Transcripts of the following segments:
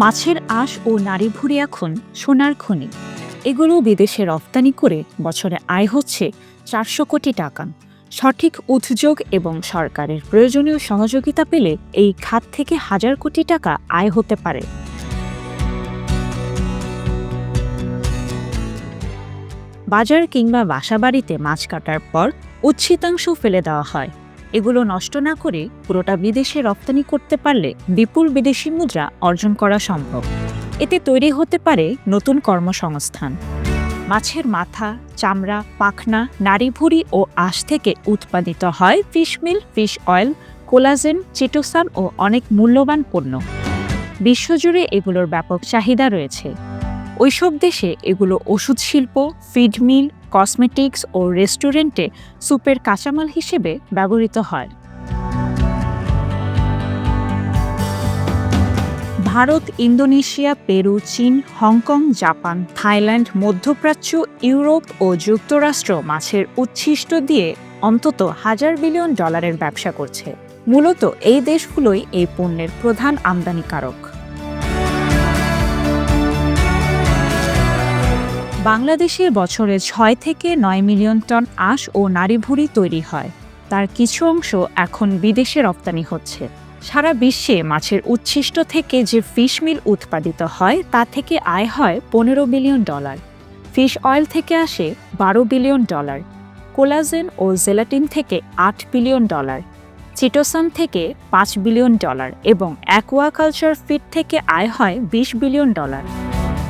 মাছের আঁশ ও নারী ভুঁড়ি এখন সোনার খনি। এগুলো বিদেশে রপ্তানি করে বছরে আয় হচ্ছে চারশো কোটি টাকা। সঠিক উদ্যোগ এবং সরকারের প্রয়োজনীয় সহযোগিতা পেলে এই খাত থেকে হাজার কোটি টাকা আয় হতে পারে। বাজার কিংবা বাসাবাড়িতে মাছ কাটার পর উচ্ছিতাংশ ফেলে দেওয়া হয়। এগুলো নষ্ট না করে পুরোটা বিদেশে রপ্তানি করতে পারলে বিপুল বিদেশি মুদ্রা অর্জন করা সম্ভব। এতে তৈরি হতে পারে নতুন কর্মসংস্থান। মাছের মাথা, চামড়া, পাখনা, নাড়িভুড়ি ও আঁশ থেকে উৎপাদিত হয় fishmeal fish oil, collagen, chitosan ও অনেক মূল্যবান পণ্য। বিশ্বজুড়ে এগুলোর ব্যাপক চাহিদা রয়েছে। ওইসব দেশে এগুলো ওষুধ শিল্প ফিড মিল কসমেটিক্স ও রেস্টুরেন্টে সুপের কাঁচামাল হিসেবে ব্যবহৃত হয়। ভারত, ইন্দোনেশিয়া, পেরু, চীন, হংকং, জাপান, থাইল্যান্ড, মধ্যপ্রাচ্য, ইউরোপ ও যুক্তরাষ্ট্র মাছের উচ্ছিষ্ট দিয়ে অন্তত হাজার বিলিয়ন ডলারের ব্যবসা করছে। মূলত এই দেশগুলোই এই পণ্যের প্রধান আমদানিকারক। বাংলাদেশের বছরে ছয় থেকে নয় মিলিয়ন টন আঁশ ও নারীভুড়ি তৈরি হয়। তার কিছু অংশ এখন বিদেশে রপ্তানি হচ্ছে। সারা বিশ্বে মাছের উচ্ছিষ্ট থেকে যে ফিশ মিল উৎপাদিত হয়, তা থেকে আয় হয় পনেরো বিলিয়ন ডলার। ফিশ অয়েল থেকে আসে বারো বিলিয়ন ডলার। কোলাজেন ও জেলাটিন থেকে আট বিলিয়ন ডলার। চিটোসান থেকে পাঁচ বিলিয়ন ডলার এবং অ্যাকোয়াকালচার ফিড থেকে আয় হয় বিশ বিলিয়ন ডলার।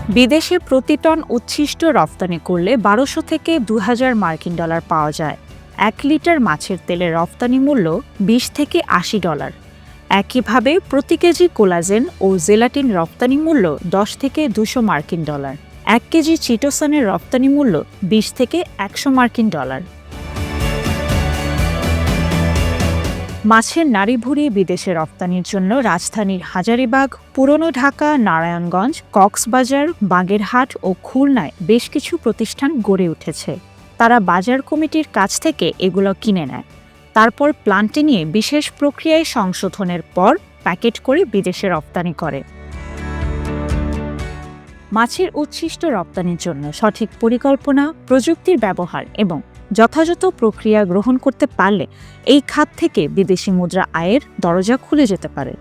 বিদেশে প্রতি টন উচ্ছিষ্ট রপ্তানি করলে বারোশো থেকে দু হাজার মার্কিন ডলার পাওয়া যায়। এক লিটার মাছের তেলের রপ্তানি মূল্য বিশ থেকে আশি ডলার। একইভাবে প্রতি কেজি কোলাজেন ও জেলাটিন রপ্তানি মূল্য দশ থেকে দুশো মার্কিন ডলার। এক কেজি চিটোসানের রপ্তানি মূল্য বিশ থেকে একশো মার্কিন ডলার। মাছের নাড়িভুড়ি বিদেশে রপ্তানির জন্য রাজধানীর হাজারিবাগ, পুরনো ঢাকা, নারায়ণগঞ্জ, কক্সবাজার, বাগেরহাট ও খুলনায় বেশ কিছু প্রতিষ্ঠান গড়ে উঠেছে। তারা বাজার কমিটির কাছ থেকে এগুলো কিনে নেয়। তারপর প্লান্টে নিয়ে বিশেষ প্রক্রিয়ায় সংশোধনের পর প্যাকেট করে বিদেশে রপ্তানি করে। মাছের উচ্ছিষ্ট রপ্তানির জন্য সঠিক পরিকল্পনা, প্রযুক্তির ব্যবহার এবং যথাযথ প্রক্রিয়া গ্রহণ করতে পারলে এই খাত থেকে বিদেশি মুদ্রা আয়ের দরজা খুলে যেতে পারে।